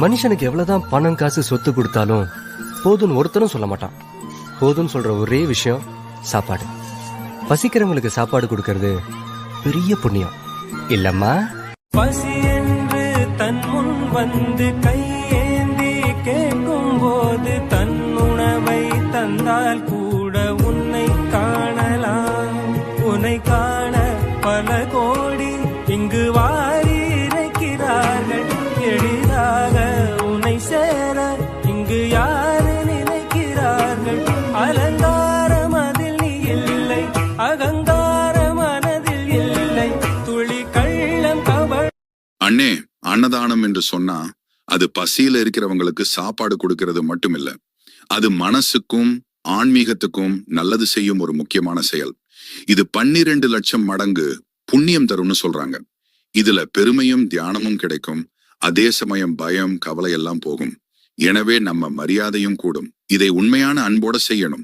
மனுஷனுக்கு எவ்வளவுதான் பணம் காசு சொத்து கொடுத்தாலும் போதும்னு ஒருத்தரும் சொல்ல மாட்டான். போதும்னு சொல்ற ஒரே விஷயம் சாப்பாடு. பசிக்கிறவங்களுக்கு சாப்பாடு கொடுக்கறது பெரிய புண்ணியம். இல்லம்மா? பசி என்று தன் முன் வந்து கையேந்தி கேட்கும் போது தன் உணவை தந்தால் கூட உன்னை காணலாம். உன்னை காண பல கோடி இங்கு வா அண்ணே அன்னதானம் என்று சொன்னா அது பசியில இருக்கிறவங்களுக்கு சாப்பாடு கொடுக்கிறது மட்டுமில்ல. அது மனசுக்கும் ஆன்மீகத்துக்கும் நல்லது செய்யும் ஒரு முக்கியமான செயல். இது பன்னிரண்டு லட்சம் மடங்கு புண்ணியம் தரும்னு சொல்றாங்க. இதுல பெருமையும் தியானமும் கிடைக்கும். அதே சமயம் பயம் கவலை எல்லாம் போகும். எனவே நம்ம மரியாதையும் கூடும். இதை உண்மையான அன்போட செய்யணும்.